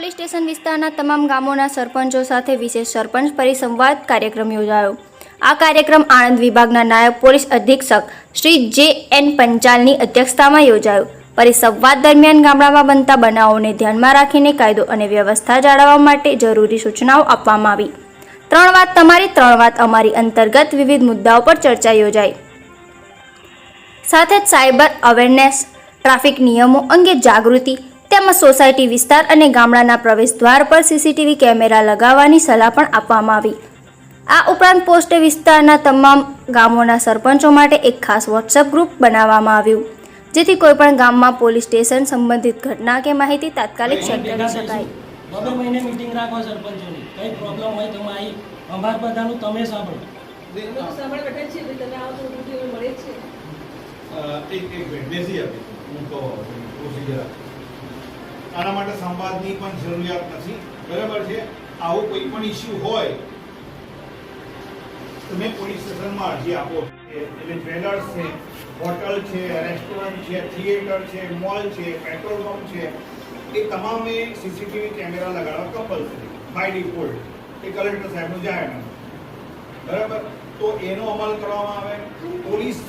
Police station વિસ્તારના તમામ ગામોના સરપંચો સાથે વિશેષ સરપંચ પરિસંવાદ કાર્યક્રમ યોજાયો. આ કાર્યક્રમ આણંદ વિભાગના નાયબ પોલીસ અધિક્ષક શ્રી જે એન પંચાલની અધ્યક્ષતામાં યોજાયો. પરિસંવાદ દરમિયાન ગામડામાં બનતા બનાવોને ધ્યાનમાં રાખીને કાયદો અને વ્યવસ્થા જાળવવા માટે જરૂરી સૂચનાઓ આપવામાં આવી. ત્રણ વાત તમારી, ત્રણ વાત અમારી અંતર્ગત વિવિધ મુદ્દાઓ પર ચર્ચા યોજાઈ. સાથે જ સાયબર અવેરનેસ, ટ્રાફિક નિયમો અંગે જાગૃતિ તેમજ સોસાયટી વિસ્તાર અને ગામડાના પ્રવેશ દ્વાર પર સીસીટીવી કેમેરા લગાવવાની સલાહ પણ આપવામાં આવી. આ ઉપરાંત પોસ્ટ વિસ્તારના તમામ ગામોના સરપંચો માટે એક ખાસ વોટ્સએપ ગ્રુપ બનાવવામાં આવ્યું જેથી કોઈપણ ગામમાં પોલીસ સ્ટેશન સંબંધિત ઘટના કે માહિતી તાત્કાલિક શેર કરી શકાય. દર મહિને મીટિંગ રાખો સરપંચોની. કંઈ પ્રોબ્લેમ હોય તો મારી અમાર બધાનું તમે સાંભળો. સાંભળ બેઠા છે તમે આવો તો મળે છે. એક એક મિનિટ બેસી આપી. હું તો પ્રોસિજર આના માટે સંવાદની પણ જરૂરિયાત નથી. બરાબર છે? આવો કોઈ પણ ઇસ્યુ હોય, તમે પોલીસ સ્ટેશનમાં અરજી આપો. એટલે જ્વેલર્સ છે હોટલ છે રેસ્ટોરન્ટ છે થિયેટર છે મોલ છે પેટ્રોલ પંપ છે, એ તમામે સીસીટીવી કેમેરા લગાડવા કમ્પલસરી બાય ડિફોલ્ટ એ કલેક્ટર સાહેબનું જાહેરનામું બરાબર? તો એનો અમલ કરવામાં આવે. પોલીસ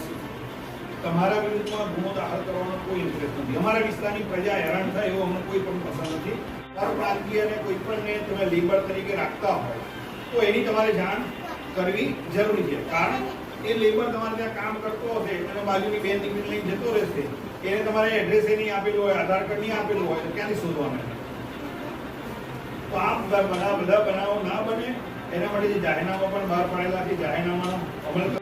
તમારા વિરુદ્ધમાં ગુનો દાખલ કરવાનો કોઈ ઇન્ટરેસ્ટ નથી. અમારા વિસ્તારની પ્રજા હેરાન થાય એવો અમને કોઈ પણ પસંદ નથી. પરપ્રાંતીય અને કોઈ પણને તમે લેબર તરીકે રાખતા હોય, તો એની તમારે જાણ કરવી જરૂરી છે. કારણ એ લેબર તમારે ત્યાં કામ કરતો હશે, અને બાજુની બે ટિકિટ લઈને જતો રહેશે, એને તમારે એડ્રેસ નહીં આપેલું હોય, આધાર કાર્ડ નહીં આપેલું હોય, તો ક્યાંથી શોધવાનું? તો આ બધા બધા બનાવો ના બને. એના માટે જે જાહેરનામા પણ બહાર પાડેલા છે, જાહેરનામાનો અમલ